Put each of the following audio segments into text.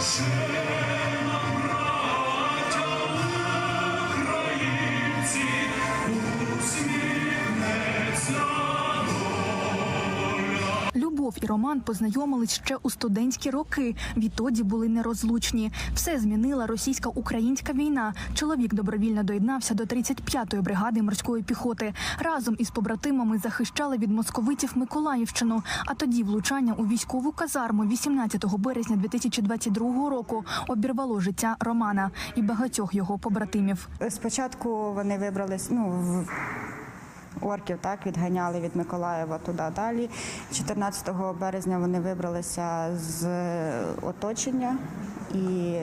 Sim. І Роман познайомились ще у студентські роки. Відтоді були нерозлучні. Все змінила російсько-українська війна. Чоловік добровільно доєднався до 35-ї бригади морської піхоти. Разом із побратимами захищали від московитів Миколаївщину. А тоді влучання у військову казарму 18 березня 2022 року обірвало життя Романа і багатьох його побратимів. Спочатку вони вибрались, ну, в орків так відганяли від Миколаєва туди далі. 14 березня вони вибралися з оточення. І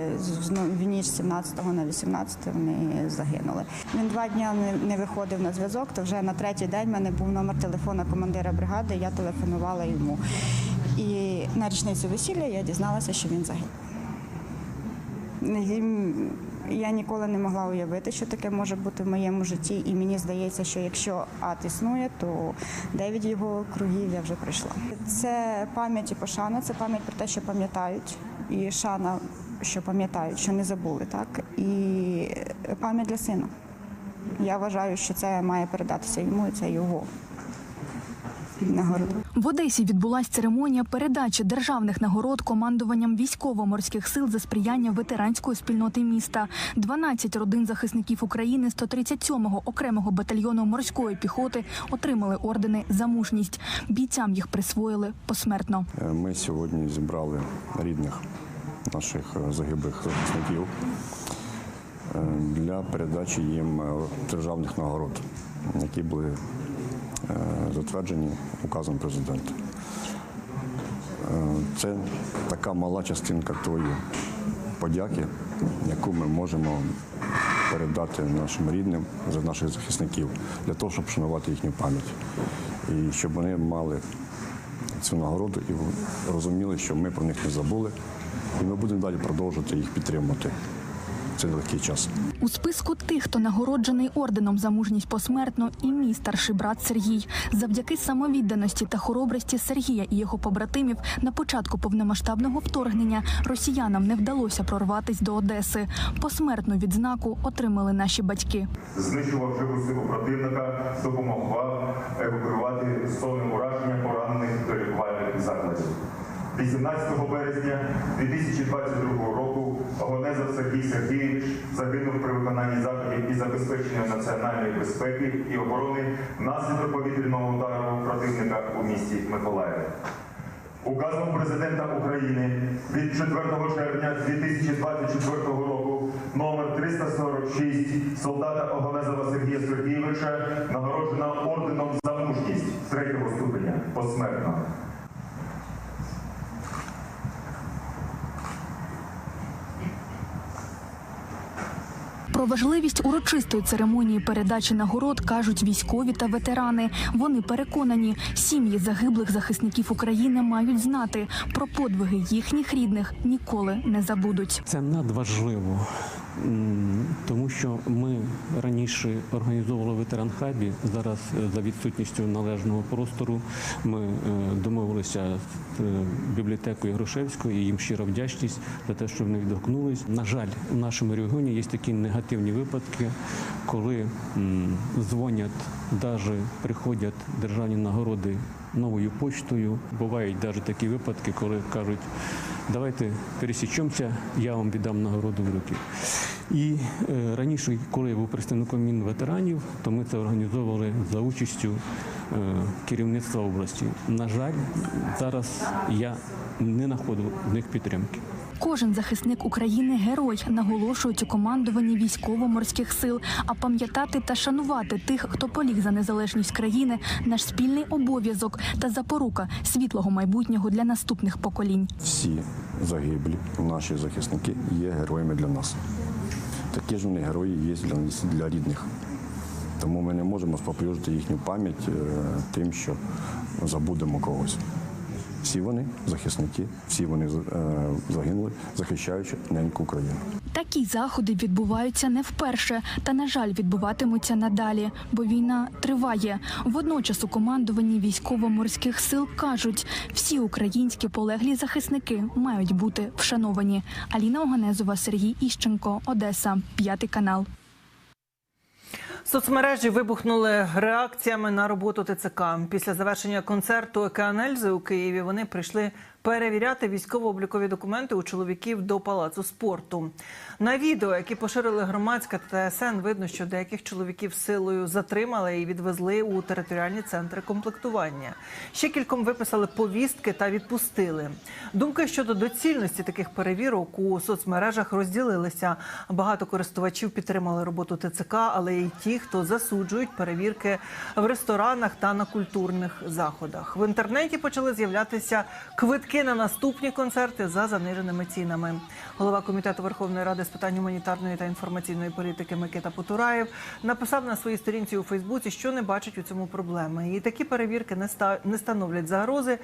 ну, в ніч 17 на 18 вони загинули. Він два дні не виходив на зв'язок, то вже на третій день в мене був номер телефона командира бригади, я телефонувала йому. І на річницю весілля я дізналася, що він загинув. Я ніколи не могла уявити, що таке може бути в моєму житті. І мені здається, що якщо ад існує, то дев'ять його кругів я вже пройшла. Це пам'ять і пошана, це пам'ять про те, що пам'ятають, і шана, що пам'ятають, що не забули, так і пам'ять для сина. Я вважаю, що це має передатися йому, і це його нагорода. В Одесі відбулася церемонія передачі державних нагород командуванням військово-морських сил за сприяння ветеранської спільноти міста. 12 родин захисників України 137-го окремого батальйону морської піхоти отримали ордени за мужність. Бійцям їх присвоїли посмертно. Е, Ми сьогодні зібрали рідних наших загиблих захисників е, для передачі їм е, державних нагород, які були затверджені указом президента. Е, Це така мала частинка тої подяки, яку ми можемо передати нашим рідним за наших захисників для того, щоб шанувати їхню пам'ять і щоб вони мали цю нагороду і розуміли, що ми про них не забули, і ми будемо далі продовжувати їх підтримувати. Цей нелегкий час. У списку тих, хто нагороджений орденом за мужність посмертно, і мій старший брат Сергій. Завдяки самовідданості та хоробрості Сергія і його побратимів на початку повномасштабного вторгнення росіянам не вдалося прорватись до Одеси. Посмертну відзнаку отримали наші батьки. знищував живу силу противника, допомагав евакуювати з зони ураження поранених до лікувальних закладів. 18 березня 2022 року Гонезов Сергій Сергійович загинув при виконанні заходів із забезпечення національної безпеки і оборони внаслідок повітряного удару противника у місті Миколаїв. Указом президента України від 4 червня 2024 року номер 346 солдата Оголезова Сергія Сергійовича нагороджена орденом за мужність третього ступеня посмертно. Про важливість урочистої церемонії передачі нагород кажуть військові та ветерани. Вони переконані, сім'ї загиблих захисників України мають знати про подвиги їхніх рідних ніколи не забудуть. Це надважливо, тому що ми раніше організовували ветеран хабі. Зараз е, за відсутністю належного простору ми е, домовилися з е, бібліотекою Грушевською і їм щира вдячність за те, що вони відгукнулись. На жаль, в нашому регіоні є такі негативні випадки, коли дзвонять, навіть приходять державні нагороди новою почтою. Бувають навіть такі випадки, коли кажуть. Давайте пересічемося, я вам віддам нагороду в руки. І е, раніше, коли я був представником Мінветеранів, то ми це організовували за участю е, керівництва області. На жаль, зараз я не знаходив в них підтримки. Кожен захисник України герой наголошують у командуванні військово-морських сил. А пам'ятати та шанувати тих, хто поліг за незалежність країни, наш спільний обов'язок та запорука світлого майбутнього для наступних поколінь. Всі загиблі, наші захисники є героями для нас. Такі ж вони герої є для, нас, для рідних. Тому ми не можемо споплюжити їхню пам'ять е, тим, що забудемо когось. Всі вони захисники, всі вони е, загинули, захищаючи неньку Україну. Такі заходи відбуваються не вперше, та на жаль, відбуватимуться надалі, бо війна триває. Водночас у командуванні військово-морських сил кажуть, всі українські полеглі захисники мають бути вшановані. Аліна Оганезова, Сергій Іщенко, Одеса, п'ятий канал. Соцмережі вибухнули реакціями на роботу ТЦК. Після завершення концерту «Океан Ельзи» у Києві вони прийшли перевіряти військово-облікові документи у чоловіків до палацу спорту. На відео, які поширили громадська ТСН, видно, що деяких чоловіків силою затримали і відвезли у територіальні центри комплектування. Ще кільком виписали повістки та відпустили. Думки щодо доцільності таких перевірок у соцмережах розділилися. Багато користувачів підтримали роботу ТЦК, але й ті, хто засуджують перевірки в ресторанах та на культурних заходах. В інтернеті почали з'являтися квитки на наступні концерти за заниженими цінами. Голова комітету Верховної Ради з питань гуманітарної та інформаційної політики Микита Потураєв написав на своїй сторінці у Фейсбуці, що не бачить у цьому проблеми. І такі перевірки не ста- становлять загрози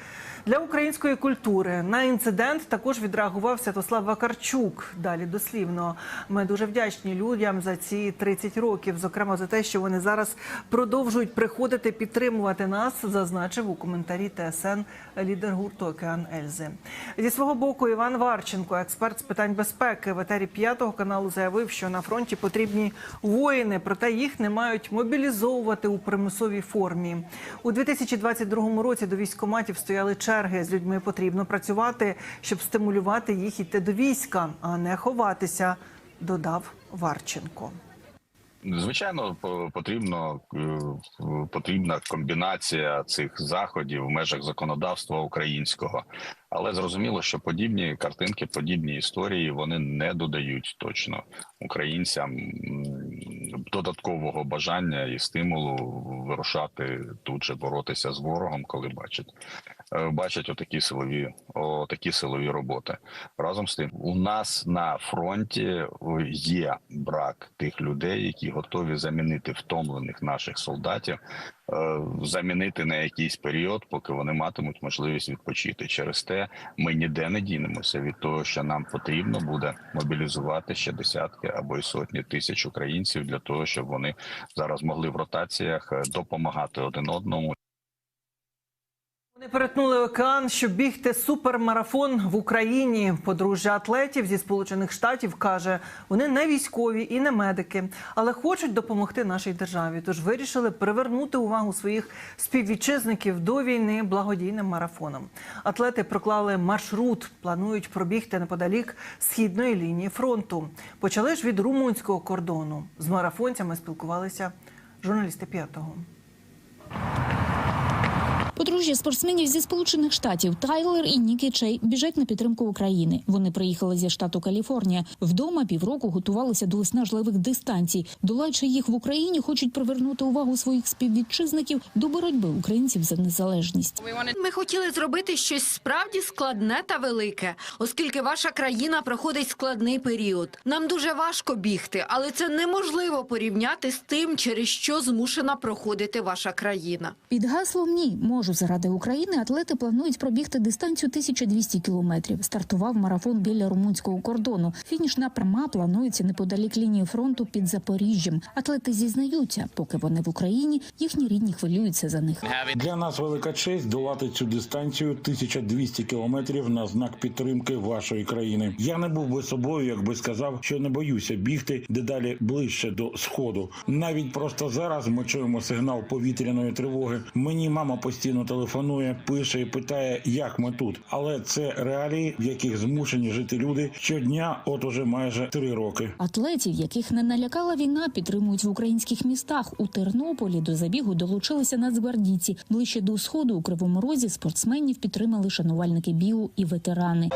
для української культури. На інцидент також відреагував Святослав Вакарчук. Далі дослівно. Ми дуже вдячні людям за ці 30 років, зокрема за те, що вони зараз продовжують приходити підтримувати нас, зазначив у коментарі ТСН лідер гурту Океан Ельзи. Зі свого боку, Іван Варченко, експерт з питань безпеки в етері п'ятого каналу, заявив, що на фронті потрібні воїни, проте їх не мають мобілізовувати у примусовій формі. У 2022 році до військкоматів стояли черги. З людьми потрібно працювати, щоб стимулювати їх іти до війська, а не ховатися, додав Варченко. Звичайно, по- потрібно е, потрібна комбінація цих заходів в межах законодавства українського, але зрозуміло, що подібні картинки, подібні історії вони не додають точно українцям додаткового бажання і стимулу вирушати тут же боротися з ворогом, коли бачать бачать отакі силові отакі силові роботи. Разом з тим, у нас на фронті е, є брак тих людей, які готові замінити втомлених наших солдатів, е, замінити на якийсь період, поки вони матимуть можливість відпочити. Через те ми ніде не дінемося від того, що нам потрібно буде мобілізувати ще десятки або й сотні тисяч українців для того, щоб вони зараз могли в ротаціях е, допомагати один одному. Вони перетнули океан, щоб бігти супермарафон в Україні. Подружжя атлетів зі Сполучених Штатів каже, вони не військові і не медики, але хочуть допомогти нашій державі. Тож вирішили привернути увагу своїх співвітчизників до війни благодійним марафоном. Атлети проклали маршрут, планують пробігти неподалік східної лінії фронту. Почали ж від румунського кордону. З марафонцями спілкувалися журналісти п'ятого. Подружжя спортсменів зі сполучених штатів Тайлер і Нікі Чей біжать на підтримку України. Вони приїхали зі штату Каліфорнія. Вдома півроку готувалися до виснажливих дистанцій. Долаючи їх в Україні, хочуть привернути увагу своїх співвітчизників до боротьби українців за незалежність. Ми хотіли зробити щось справді складне та велике, оскільки ваша країна проходить складний період. Нам дуже важко бігти, але це неможливо порівняти з тим, через що змушена проходити ваша країна. Під гаслом ні можу заради України. Атлети планують пробігти дистанцію 1200 кілометрів. Стартував марафон біля румунського кордону. Фінішна пряма планується неподалік лінії фронту під Запоріжжям. Атлети зізнаються, поки вони в Україні, їхні рідні хвилюються за них. Для нас велика честь долати цю дистанцію 1200 кілометрів на знак підтримки вашої країни. Я не був би собою, якби сказав, що не боюся бігти дедалі ближче до сходу. Навіть просто зараз ми чуємо сигнал повітряної тривоги. Мені мама постійно телефонує, пише і питає, як ми тут. Але це реалії, в яких змушені жити люди щодня, от уже майже три роки. Атлетів, яких не налякала війна, підтримують в українських містах. У Тернополі до забігу долучилися нацгвардійці. Ближче до сходу у Кривому Розі спортсменів підтримали шанувальники бігу і ветерани.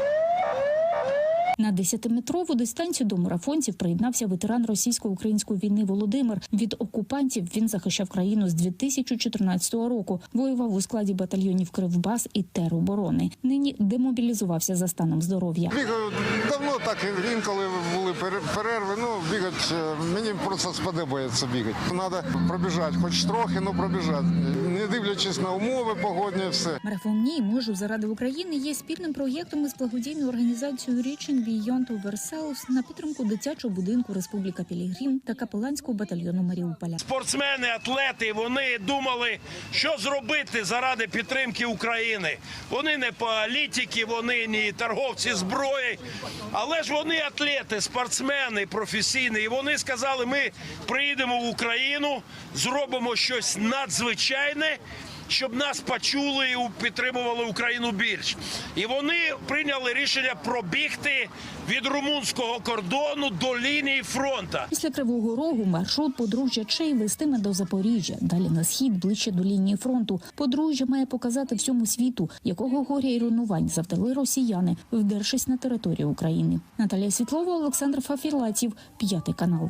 На 10-метрову дистанцію до марафонців приєднався ветеран російсько-української війни Володимир. Від окупантів він захищав країну з 2014 року. Воював у складі батальйонів Кривбас і Тероборони. Нині демобілізувався за станом здоров'я. Бігаю давно, так інколи були пере- перерви. Ну, бігати е, мені просто сподобається бігати. Треба пробіжати, хоч трохи, але пробіжати. Не дивлячись на умови, погодні, все. Марафон «Ні, можу заради України є спільним проєктом із благодійною організацією Beyond Ourselves на підтримку дитячого будинку Республіка Пілігрім та капеланського батальйону Маріуполя. спортсмени, атлети, вони думали, що зробити заради підтримки України. Вони не політики, вони не торговці зброї, але ж вони атлети, спортсмени, професійні. І вони сказали, ми приїдемо в Україну, зробимо щось надзвичайне. Щоб нас почули і підтримували Україну більш, і вони прийняли рішення пробігти від румунського кордону до лінії фронту. Після Кривого Рогу маршрут подружжя Чей вестиме до Запоріжжя. Далі на схід, ближче до лінії фронту. Подружжя має показати всьому світу, якого горя і руйнувань завдали росіяни, вдершись на територію України. Наталія Світлова, Олександр Фафірлатів, п'ятий канал.